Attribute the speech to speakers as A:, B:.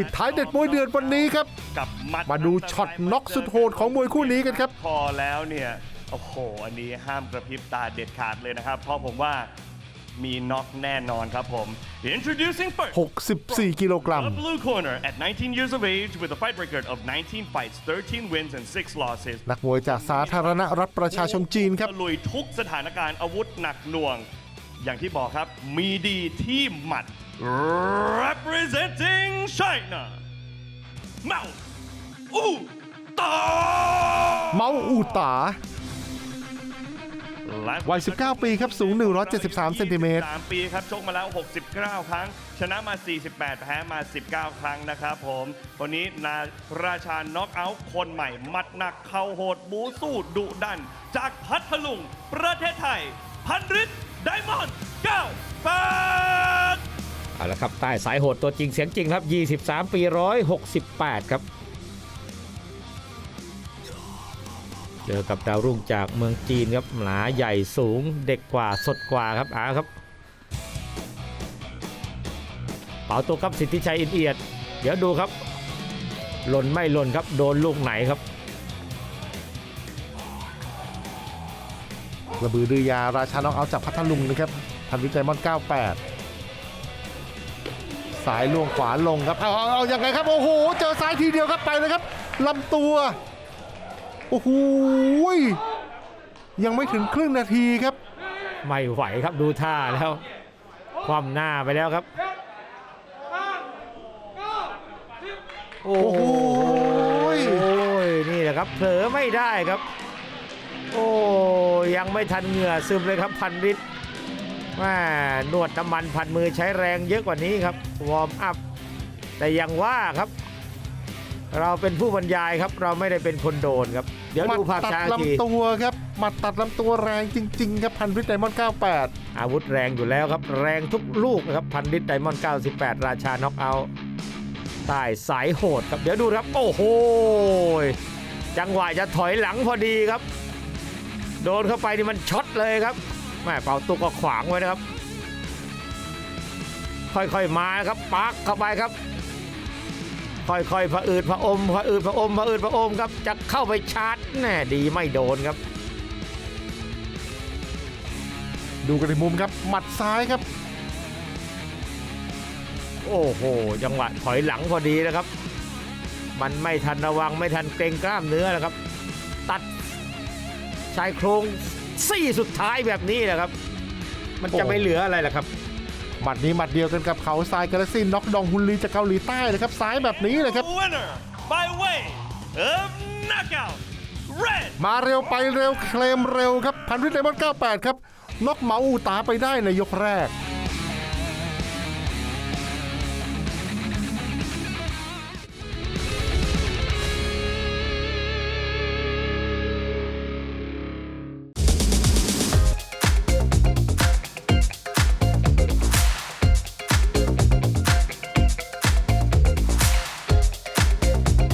A: ปิดท้ายเด็ดมวยเดือดวันนี้ครับ
B: กับมัด
A: มาดูช็อตน็อกสุดโหดของมวยคู่นี้กันครับ
B: พอแล้วเนี่ย โอ้โห อันนี้ห้ามกระพริบตาเด็ดขาดเลยนะครับ เพราะผมว่ามีน็อกแน่นอนครับผม Introducing first
A: 64 กิโลกรัม
B: The blue corner at 19 years of age with a fight record of 19 fights, 13 wins and 6 losses
A: นักมวยจากสาธารณรัฐประชาชนจีนครับ
B: ตะลุยทุกสถานการณ์อาวุธหนักหน่วง อย่างที่บอกครับ มีดีที่หมัด representing China เมาอูตา
A: เมาอูตา
B: และ
A: วัย 19 ปีครับ สูง 173 เซนติเมตร
B: 3ปีครับ ชกมาแล้ว 69 ครั้ง ชนะมา 48 แพ้มา 19 ครั้งนะครับผมวันนี้นาราชาน็อกเอาท์คนใหม่ มัดหนัก เข่าโหด บูสู้ดุดัน จากพัทลุง ประเทศไทย พันริศ ไดมอนด์9 8
C: เอาละครับใต้สายโหดตัวจริงเสียงจริงครับ 23 ปี 168 ครับ เจอกับดาวรุ่งจากเมืองจีนครับหนาใหญ่สูงเด็กกว่าสดกว่าครับอาครับเป๋าตัวครับสิทธิชัยอินเอียด เดี๋ยวดูครับหล่นไม่หล่นครับโดนลูกไหนครับ
A: ระบือดือยาราชาน็อกเอาท์จากพัทลุงนะครับพันวิจัยมอน 98 สายล่วงขวาลงครับ เอาเอาเอายังไงครับ โอ้โห เจอซ้ายทีเดียวครับไปเลยครับลำตัว โอ้โหยยังไม่ถึงครึ่งนาทีครับ
C: ไม่ไหวครับดูท่าแล้ว ความหน้าไปแล้วครับ โอ้
A: โอ้โห
C: ยนี่แหละครับเผลอไม่ได้ครับ โอ้ยังไม่ทันเหงื่อซึมเลยครับพันริตแม่นวดน้ำมันพันมือใช้แรงเยอะกว่านี้ครับ วอร์มอัพ แต่ยังว่าครับ เราเป็นผู้บรรยายครับ เราไม่ได้เป็นคนโดนครับ เดี๋ยว
A: หมัด
C: ดูภาพ
A: ตัด
C: ช้าอีกที
A: ลำตัวครับหมัดตัดลำตัวแรงจริง ๆ ครับพันวิจัยมอน98
C: อาวุธแรงอยู่แล้วครับ แรงทุกลูกนะครับพันดิตไดมอนด์98 ราชาน็อกเอาท์ใต้สายโหดครับ เดี๋ยวดูครับ โอ้โหจังหวะจะถอยหลังพอดีครับ โดนเข้าไปนี่มันช็อตเลยครับแม่เป่าตุกก็ขวางไว้นะครับ ค่อยๆมาครับปักเข้าไปครับ ค่อยๆผะอืดผะอมผะอืดผะอมผะอืดผะอมครับจะเข้าไปชาร์จแน่ดีไม่โดนครับ
A: ดูกันในมุมครับ หมัดซ้ายครับ
C: โอ้โหจังหวะถอยหลังพอดีนะครับ มันไม่ทันระวังไม่ทันเกรงกล้ามเนื้อนะครับ ตัด ชายโครงซี่สุดท้ายแบบนี้แหละครับ มันจะ
A: โอ้
C: ไม่เหลืออะไรล่ะครับ
A: หมัดนี้หมัดเดียวกันกับเขาทรายกาแล็กซี่น็อกดองฮุนลีจากเกาหลีใต้เลยครับซ้ายแบบนี้เลยครับ
B: winner by way of knockout red
A: มาเร็วไปเร็วเคลมเร็วครับพันวิทย์ไดมอนด์98 ครับน็อกเหมาอูตาไปได้ในยกแรก